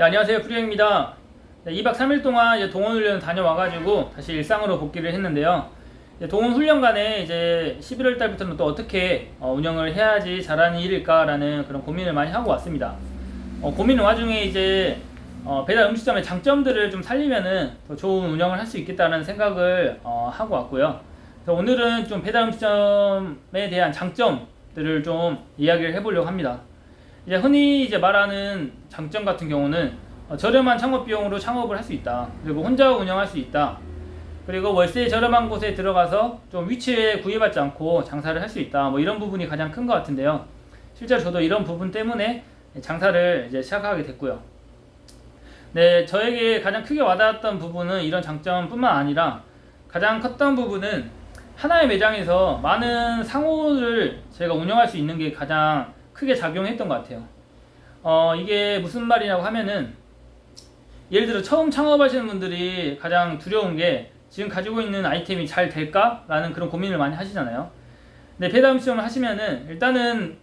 네, 안녕하세요. 프리형입니다. 네, 2박 3일 동안 이제 동원 훈련 다녀와가지고 다시 일상으로 복귀를 했는데요. 이제 동원 훈련간에 이제 11월 달부터는 또 어떻게 어, 운영을 해야지 잘하는 일일까라는 그런 고민을 많이 하고 왔습니다. 어, 고민 와중에 이제 어, 배달 음식점의 장점들을 좀 살리면은 더 좋은 운영을 할 수 있겠다는 생각을 어, 하고 왔고요. 오늘은 좀 배달 음식점에 대한 장점들을 좀 이야기를 해보려고 합니다. 이제 흔히 이제 말하는 장점 같은 경우는 어, 저렴한 창업 비용으로 창업을 할 수 있다. 그리고 혼자 운영할 수 있다. 그리고 월세 저렴한 곳에 들어가서 좀 위치에 구애받지 않고 장사를 할 수 있다. 뭐 이런 부분이 가장 큰 것 같은데요. 실제로 저도 이런 부분 때문에 장사를 이제 시작하게 됐고요. 네, 저에게 가장 크게 와닿았던 부분은 이런 장점뿐만 아니라 가장 컸던 부분은 하나의 매장에서 많은 상호를 제가 운영할 수 있는 게 가장 크게 작용했던 것 같아요. 어, 이게 무슨 말이냐고 하면은 예를 들어 처음 창업하시는 분들이 가장 두려운 게 지금 가지고 있는 아이템이 잘 될까 라는 그런 고민을 많이 하시잖아요. 근데 배달 음식점을 하시면은 일단은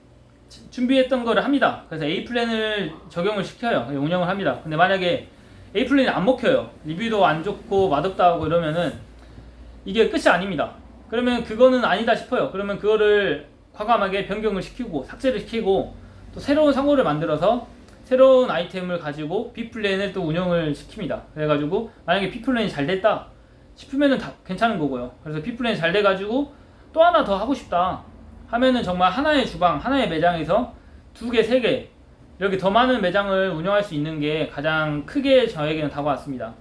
지- 준비했던 거를 합니다. 그래서 A 플랜을 적용을 시켜요. 운영을 합니다. 근데 만약에 A 플랜이 안 먹혀요. 리뷰도 안 좋고 맛없다 하고 이러면은 이게 끝이 아닙니다. 그러면 그거는 아니다 싶어요. 그러면 그거를 과감하게 변경을 시키고 삭제를 시키고 또 새로운 상호를 만들어서 새로운 아이템을 가지고 B 플랜을 또 운영을 시킵니다. 그래가지고 만약에 B 플랜이 잘 됐다 싶으면은 다 괜찮은 거고요. 그래서 B 플랜이 잘 돼가지고 또 하나 더 하고 싶다 하면은 정말 하나의 주방, 하나의 매장에서 두 개, 세 개 이렇게 더 많은 매장을 운영할 수 있는 게 가장 크게 저에게는 다가왔습니다.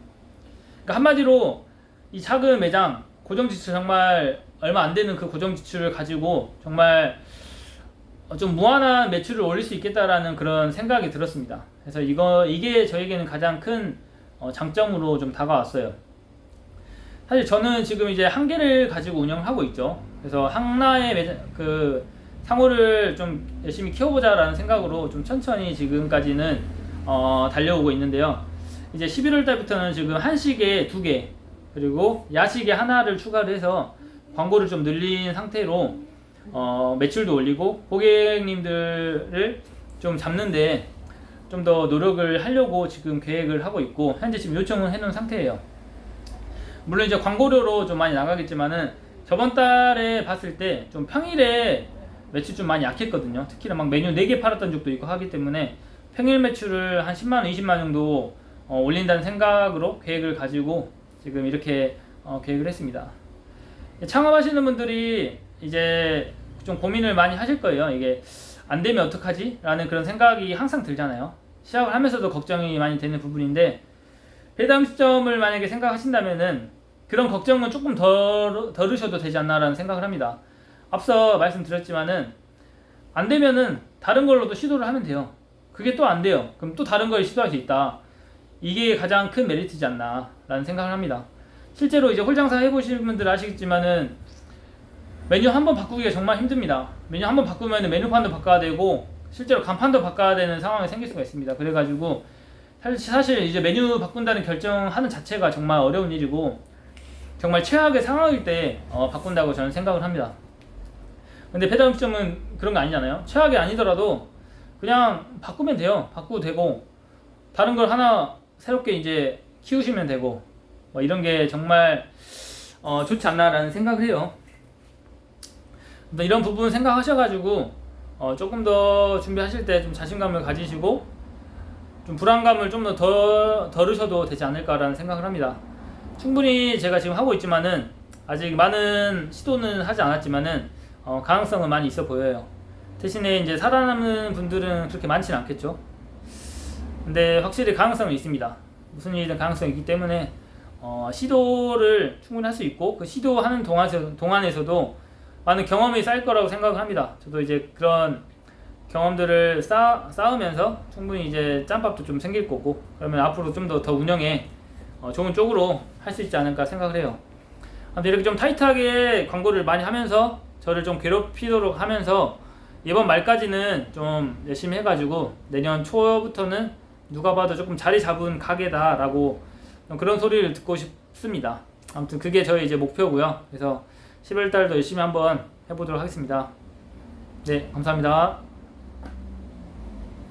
그러니까 한마디로 이 작은 매장 고정 지출 정말 얼마 안 되는 그 고정 지출을 가지고 정말 어, 좀 무한한 매출을 올릴 수 있겠다라는 그런 생각이 들었습니다. 그래서 이거 이게 저에게는 가장 큰 어, 장점으로 좀 다가왔어요. 사실 저는 지금 이제 한 개를 가지고 운영을 하고 있죠. 그래서 하나의 매장, 그 상호를 좀 열심히 키워보자라는 생각으로 좀 천천히 지금까지는 어, 달려오고 있는데요. 이제 11월 달부터는 지금 한식에 두 개, 그리고 야식에 하나를 추가를 해서 광고를 좀 늘린 상태로 어, 매출도 올리고 고객님들을 좀 잡는데 좀 더 노력을 하려고 지금 계획을 하고 있고 현재 지금 요청을 해놓은 상태예요. 물론 이제 광고료로 좀 많이 나가겠지만은 저번 달에 봤을 때 좀 평일에 매출 좀 많이 약했거든요. 특히나 막 메뉴 4개 팔았던 적도 있고 하기 때문에 평일 매출을 한 10만원, 20만원 정도 어, 올린다는 생각으로 계획을 가지고 지금 이렇게 어, 계획을 했습니다. 창업하시는 분들이 이제 좀 고민을 많이 하실 거예요. 이게 안 되면 어떡하지? 라는 그런 생각이 항상 들잖아요. 시작을 하면서도 걱정이 많이 되는 부분인데 배달 음식점을 만약에 생각하신다면은 그런 걱정은 조금 덜, 덜으셔도 되지 않나라는 생각을 합니다. 앞서 말씀드렸지만은 안 되면은 다른 걸로도 시도를 하면 돼요. 그게 또 안 돼요. 그럼 또 다른 걸 시도할 수 있다. 이게 가장 큰 메리트지 않나라는 생각을 합니다. 실제로 이제 홀장사 해보신 분들 아시겠지만은 메뉴 한 번 바꾸기가 정말 힘듭니다. 메뉴 한 번 바꾸면 메뉴판도 바꿔야 되고 실제로 간판도 바꿔야 되는 상황이 생길 수가 있습니다. 그래가지고 사실, 이제 메뉴 바꾼다는 결정하는 자체가 정말 어려운 일이고 정말 최악의 상황일 때 어, 바꾼다고 저는 생각을 합니다. 근데 배달 음식점은 그런 거 아니잖아요. 최악이 아니더라도 그냥 바꾸면 돼요. 바꾸도 되고 다른 걸 하나 새롭게 이제 키우시면 되고 뭐 이런 게 정말 어, 좋지 않나라는 생각을 해요. 이런 부분 생각하셔가지고 어, 조금 더 준비하실 때 좀 자신감을 가지시고 좀 불안감을 좀더 덜, 덜으셔도 되지 않을까라는 생각을 합니다. 충분히 제가 지금 하고 있지만은 아직 많은 시도는 하지 않았지만은 어, 가능성은 많이 있어 보여요. 대신에 이제 살아남는 분들은 그렇게 많지는 않겠죠. 근데 확실히 가능성은 있습니다. 무슨 일이든 가능성이 있기 때문에 어, 시도를 충분히 할 수 있고 그 시도하는 동안에서, 동안에서도 많은 경험이 쌓일 거라고 생각을 합니다. 저도 이제 그런 경험들을 쌓, 쌓으면서 충분히 이제 짬밥도 좀 생길 거고 그러면 앞으로 좀 더 더 운영에 어, 좋은 쪽으로 할 수 있지 않을까 생각을 해요. 근데 이렇게 좀 타이트하게 광고를 많이 하면서 저를 좀 괴롭히도록 하면서 이번 말까지는 좀 열심히 해가지고 내년 초부터는 누가 봐도 조금 자리 잡은 가게다라고 그런 소리를 듣고 싶습니다. 아무튼 그게 저희 이제 목표고요. 그래서 11월 달도 열심히 한번 해보도록 하겠습니다. 네, 감사합니다.